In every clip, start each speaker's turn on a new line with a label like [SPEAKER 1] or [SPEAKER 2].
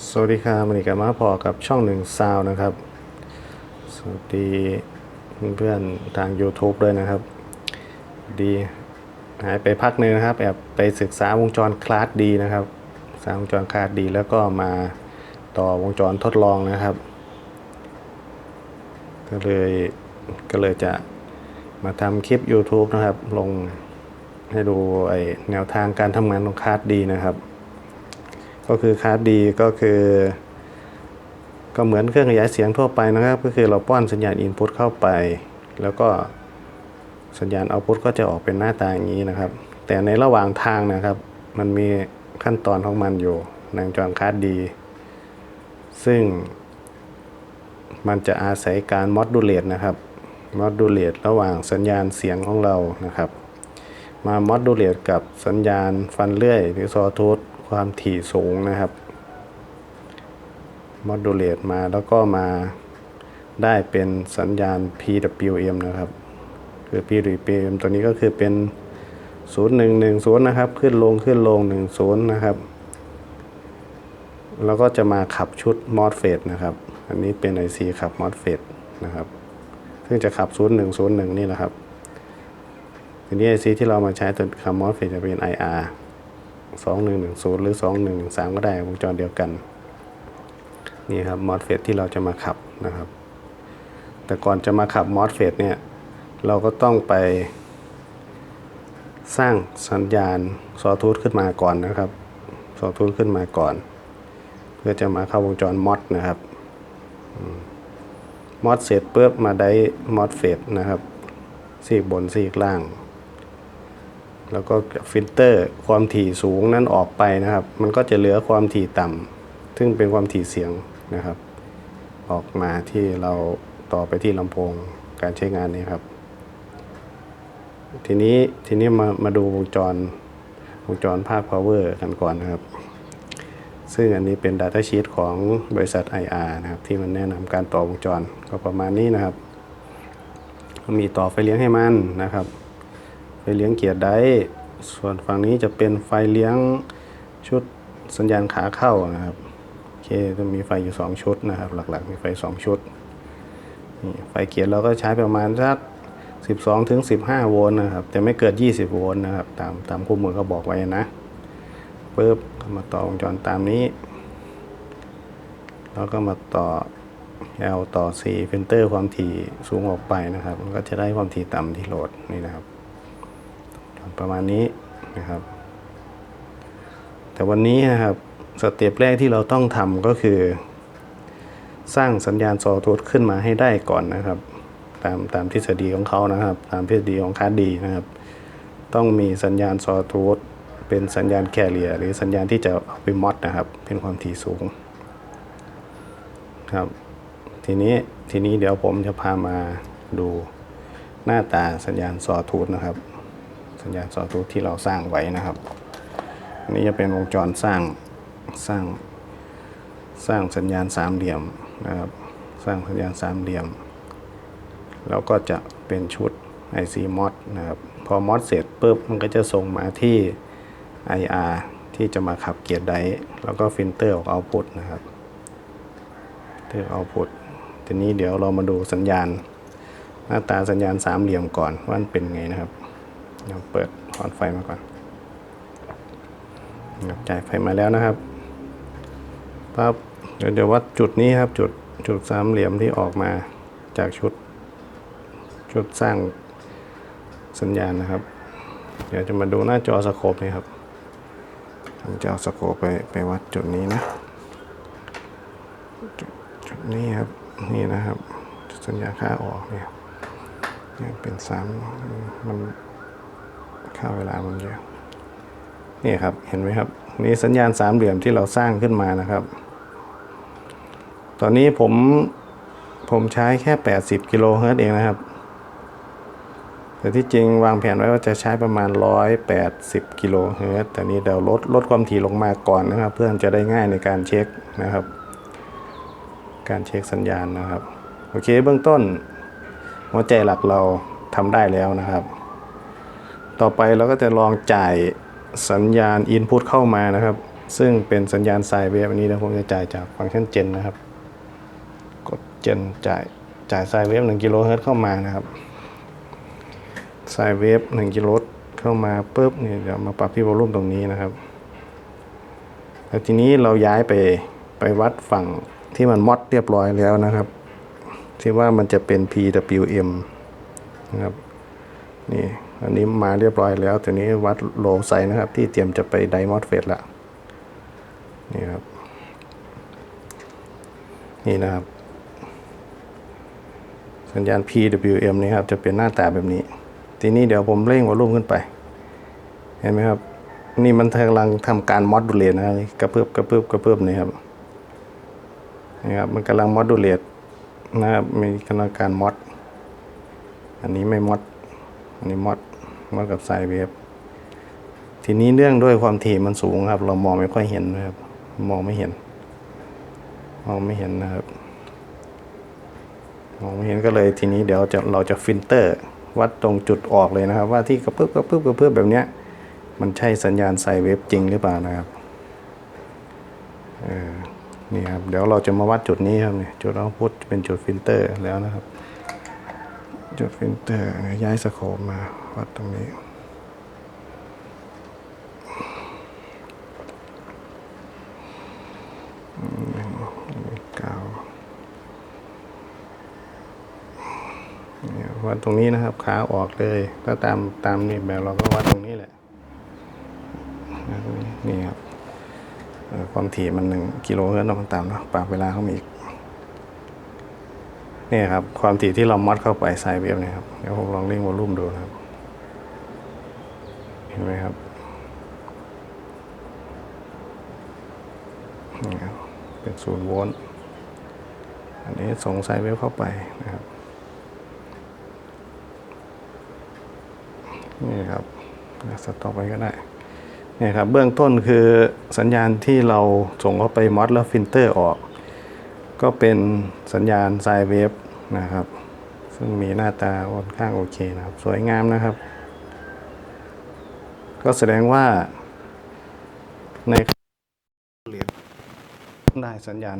[SPEAKER 1] สวัสดีครับมันอีกมาพอกับช่องหนึ่งซาวนะครับ สวัสดีเพื่อนๆทาง YouTube ด้วยนะครับ ดีหายไปพักหนึ่งนะครับแอบไปศึกษาวงจรคลาสดีนะครับศึกษาวงจรคลาสดีแล้วก็มาต่อวงจรทดลองนะครับ ก็เลยก็เลยจะมาทำคลิป YouTube นะครับ ลงให้ดูไอแนวทางการทำงานของคลาสดีนะครับ ก็คือคาร์ดดีก็คือ ก็เหมือนเครื่องขยายเสียงทั่วไปนะครับ ก็คือเราป้อนสัญญาณอินพุตเข้าไป แล้วก็สัญญาณเอาพุตก็จะออกเป็นหน้าตาอย่างนี้นะครับ แต่ในระหว่างทางนะครับ มันมีขั้นตอนของมันอยู่ในวงจรคาร์ดดี ซึ่งมันจะอาศัยการมอดดูเลตนะครับมอดดูเลตระหว่างสัญญาณเสียงของเรานะครับ มามอดดูเลตกับสัญญาณฟันเลื่อยหรือซอทูธ ความถี่สูงนะครับมอดูเลตมาแล้วก็มาได้เป็นสัญญาณ PWM นะครับ คือ PWM ตัวนี้ก็คือเป็น 0110 นะครับ ขึ้นลงขึ้นลง 10 นะครับ แล้วก็จะมาขับชุด MOSFET นะครับ อันนี้เป็น IC ขับ MOSFET นะครับ ซึ่งจะขับ 0101 นี่แหละครับ ทีนี้ IC ที่เรามาใช้ตัวขับ MOSFET จะเป็น IR 2110 หรือ 2113 ก็ได้วงจรเดียวกัน นี่ครับ MOSFET ที่เราจะมาขับนะครับ แต่ก่อนจะมาขับ MOSFET เนี่ย เราก็ต้องไป สร้างสัญญาณซอทูธขึ้นมาก่อนนะครับซอทูธขึ้นมาก่อน เพื่อจะมาเข้าวงจรมอดนะครับมอดเสร็จปุ๊บมาได้มอดเฟดนะครับซีกบนซีกล่าง แล้วก็ฟิลเตอร์ความถี่สูงนั้นออกไปนะครับ มันก็จะเหลือความถี่ต่ำซึ่งเป็นความถี่เสียงนะครับ ออกมาที่เราต่อไปที่ลำโพงการใช้งานนี้ครับ ทีนี้ทีนี้มามาดูวงจรวงจรภาค power กันก่อนนะครับ ซึ่งอันนี้เป็น Data Sheet ของบริษัท IR นะครับ ที่มันแนะนำการต่อวงจรก็ประมาณนี้นะครับ มีต่อไฟเลี้ยงให้มันนะครับ ไฟเลี้ยงเกียร์ไดร์ส่วนฝั่งนี้จะเป็นไฟเลี้ยงชุดสัญญาณขาเข้านะครับโอเคจะมีไฟอยู่ 2 ชุดนะครับ หลักๆ มีไฟ 2 ชุดนี่ไฟเกียร์เราก็ใช้ประมาณสัก12ถึง15 โวลต์นะครับ แต่ไม่เกิด 20 โวลต์นะครับ ตามตามคู่มือเขาบอกไว้นะปึ๊บก็มาต่อวงจรตามนี้ แล้วก็มาต่อ L ต่อ C ฟิลเตอร์ความถี่สูงออกไปนะครับ มันก็จะได้ความถี่ต่ำที่โหลดนี่นะครับ ประมาณนี้นะครับ แต่วันนี้นะครับสเต็ปแรกที่เราต้องทำก็คือ สร้างสัญญาณซอทูธขึ้นมาให้ได้ก่อนนะครับ ตามตามทฤษฎีของเขานะครับ ตามทฤษฎีของคาร์ดีนะครับ ต้องมีสัญญาณซอทูธเป็นสัญญาณแคเรียหรือสัญญาณที่จะเอาไปมอดนะครับ เป็นความถี่สูงครับ ทีนี้ทีนี้เดี๋ยวผมจะพามาดูหน้าตาสัญญาณซอทูธนะครับ สัญญาณซอทูธที่เราสร้างไว้นะครับอันนี้จะเป็นวงจรสร้างสร้างสร้างสัญญาณสามเหลี่ยมนะครับ สร้างสัญญาณสามเหลี่ยม แล้วก็จะเป็นชุด IC mod นะครับ พอ mod เสร็จปุ๊บมันก็จะส่งมาที่ IR ที่จะมาขับเกียร์ไดร์แล้วก็ฟิลเตอร์ออกเอาพุตนะครับเตอร์เอาพุตทีนี้เดี๋ยวเรามาดูสัญญาณ หน้าตาสัญญาณสามเหลี่ยมก่อนว่ามันเป็นไงนะครับ เดี๋ยวเปิดหอนไฟมาก่อนจ่ายไฟมาแล้วนะครับปั๊บเดี๋ยวเดี๋ยววัดจุดนี้ครับจุดจุดสามเหลี่ยมที่ออกมาจากชุด ชุดสร้างสัญญาณนะครับ เดี๋ยวจะมาดูหน้าจอสโคปนี่ครับผมจะเอาสโคปไปไปวัดจุดนี้นะจุดจุดนี้ครับนี่นะครับ สัญญาค่าออกเนี่ยเป็นสามมัน ค่าเวลามันเยอะนี่ครับเห็นไหมครับ นี่สัญญาณสามเหลี่ยมที่เราสร้างขึ้นมานะครับ ตอนนี้ผมผมใช้แค่ 80 กิโลเฮิรตซ์เองนะครับ แต่ที่จริงวางแผนไว้ว่าจะใช้ประมาณ 180 กิโลเฮิรตซ์แต่นี้เดี๋ยวลดลดความถี่ลงมาก่อนนะครับ เพื่อจะได้ง่ายในการเช็คนะครับ การเช็คสัญญาณนะครับ โอเคเบื้องต้นหัวใจหลักเราทำได้แล้วนะครับ ต่อไปเราก็จะลองจ่ายสัญญาณ Input เข้ามานะครับ ซึ่งเป็นสัญญาณไซเวฟอันนี้นะผมจะจ่ายจากฟังก์ชันเจนนะครับ กดเจนจ่ายจ่ายไซเวฟ1กิโลเฮิรตซ์เข้ามานะครับไซเวฟ1กิโลเฮิรตซ์เข้ามาปุ๊บเนี่ยเดี๋ยวมาปรับที่วอลลุ่มตรงนี้นะครับ แล้วทีนี้เราย้ายไปไปวัดฝั่งที่มันมอดเรียบร้อยแล้วนะครับ ที่ว่ามันจะเป็น PWM นะครับนี่ อันนี้มาเรียบร้อยแล้วทีนี้วัดโลไซนะครับ ที่เตรียมจะไปไดมอดเฟสละนี่ครับ นี่นะครับ สัญญาณ PWM นี่ครับ จะเป็นหน้าตาแบบนี้ ทีนี้เดี๋ยวผมเร่งวอลลุ่มขึ้นไป เห็นไหมครับ นี่มันกำลังทำการมอดดูเลตนะครับกระเพื่อมกระเพื่อมกระเพื่อมนี่ครับนี่ครับ มันกำลังมอดดูเลตนะครับมีกำลังการมอดอันนี้ไม่มอดอันนี้มอด มอดกับไซเวฟทีนี้เรื่องด้วยความถี่มันสูงครับ เรามองไม่ค่อยเห็นนะครับ มองไม่เห็น มองไม่เห็นนะครับ มองไม่เห็นก็เลยทีนี้เดี๋ยวจะเราจะฟิลเตอร์ วัดตรงจุดออกเลยนะครับ ว่าที่กระเพื่อกระเพื่อกระเพื่อแบบเนี้ย มันใช่สัญญาณไซเวฟจริงหรือเปล่านะครับเออนี่ครับเดี๋ยวเราจะมาวัดจุดนี้ครับเนี่ยจุดเอาพุทเป็นจุดฟิลเตอร์แล้วนะครับ จุดฟิลเตอร์เนี่ยย้ายสโคปมาวัดตรงนี้เก้าวัดตรงนี้นะครับขาออกเลยถ้าตามตามนี่แบบเราก็วัดตรงนี้แหละ นี่ครับความถี่มันหนึ่งกิโลเฮิรตซ์มันตามเนาะปรับเวลาเข้ามาอีก เนี่ยครับความถี่ที่เรามัดเข้าไปไซเวฟเนี่ครับเดี๋ยวผมลองเร่งวอลลุ่มดูนะครับ เห็นไหมครับนี่ครับเป็นศูนย์โวลต์อันนี้ส่งไซเวฟเข้าไปนะครับนี่ครับสต็อปไว้ก็ได้นี่ครับเบื้องต้นคือสัญญาณที่เราส่งเข้าไปมอดแล้วฟิลเตอร์ออก ก็เป็นสัญญาณไซเวฟนะครับ ซึ่งมีหน้าตาค่อนข้างโอเคนะครับ สวยงามนะครับ ก็แสดงว่า ในเรียนได้สัญญาณ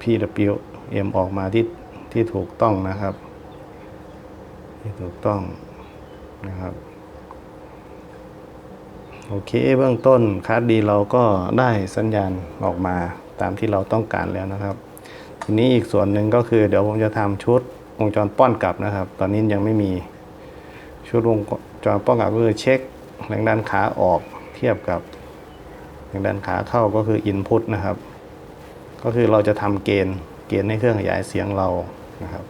[SPEAKER 1] PWM ออกมาที่ที่ถูกต้องนะครับ ที่ถูกต้องนะครับ โอเคเบื้องต้นคาร์ดดีเราก็ได้สัญญาณออกมาตามที่เราต้องการแล้วนะครับ ทีนี้อีกส่วนหนึ่งก็คือเดี๋ยวผมจะทำชุดวงจรป้อนกลับนะครับ ตอนนี้ยังไม่มีชุดวงจรป้อนกลับก็คือเช็คแรงดันขาออกเทียบกับแรงดันขาเข้าก็คืออินพุตนะครับ ก็คือเราจะทำเกณฑ์เกณฑ์ในเครื่องขยายเสียงเรานะครับ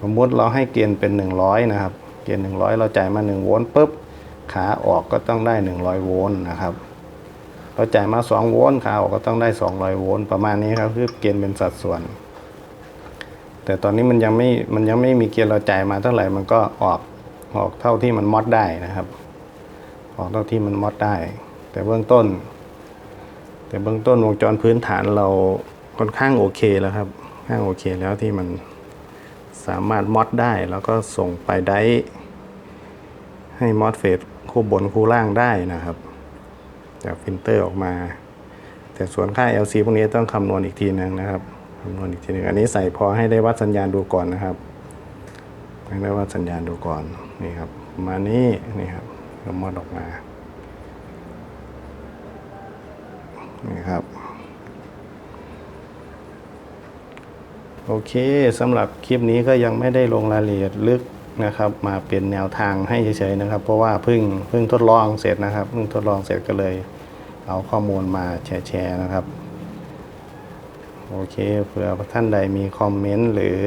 [SPEAKER 1] สมมุติเราให้เกณฑ์เป็น 100 นะครับ เกณฑ์ 100 เราจ่ายมา1โวลต์ปุ๊บขาออกก็ต้องได้ 100 โวลต์นะครับ เราจ่ายมา 2 โวลต์ขาออกก็ต้องได้ 200 โวลต์ประมาณนี้ครับคือเกณฑ์เป็นสัดส่วน แต่ตอนนี้มันยังไม่มันยังไม่มีเกณฑ์เราจ่ายมาเท่าไหร่มันก็ออกออกเท่าที่มันมอดได้นะครับ ออกเท่าที่มันมอดได้ แต่เบื้องต้น แต่เบื้องต้นวงจรพื้นฐานเราค่อนข้างโอเคแล้วครับค่อนข้างโอเคแล้วที่มันสามารถมอดได้แล้วก็ส่งไปได้ให้มอดเฟสคู่บนคู่ล่างได้นะครับ จากฟิลเตอร์ออกมา แต่ส่วนค่า LC พวกนี้ต้องคำนวณอีกทีนึงนะครับคำนวณอีกทีนึงอันนี้ใส่พอให้ได้วัดสัญญาณดูก่อนนะครับให้ได้วัดสัญญาณดูก่อนนี่ครับมานี้นี่ครับก็มอดออกมานี่ครับโอเคสำหรับคลิปนี้ก็ยังไม่ได้ลงรายละเอียดลึก นะครับมาเป็นแนวทางให้เฉยๆนะครับ เพราะว่าเพิ่งเพิ่งทดลองเสร็จนะครับเพิ่งทดลองเสร็จก็เลย เอาข้อมูลมาแชร์ๆนะครับโอเคเผื่อท่านใดมีคอมเมนต์หรือ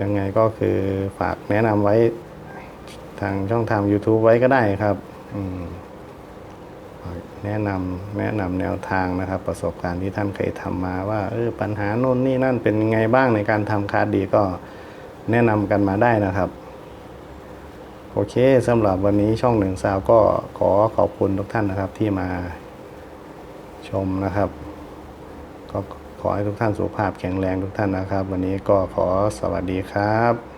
[SPEAKER 1] ยังไงก็คือฝากแนะนำไว้ทางช่องทาง YouTube ไว้ก็ได้ครับแนะนำแนะนำแนวทางนะครับ ประสบการณ์ที่ท่านเคยทำมาว่าเออปัญหาโน่นนี่นั่นเป็นยังไงบ้างในการทำคาร์ดดีก็ แนะนำกันมาได้นะครับ โอเคสำหรับวันนี้ช่องหนึ่งสาวก็ขอขอบคุณทุกท่านนะครับที่มาชมนะครับก็ขอให้ทุกท่านสุขภาพแข็งแรงทุกท่านนะครับ วันนี้ก็ขอสวัสดีครับ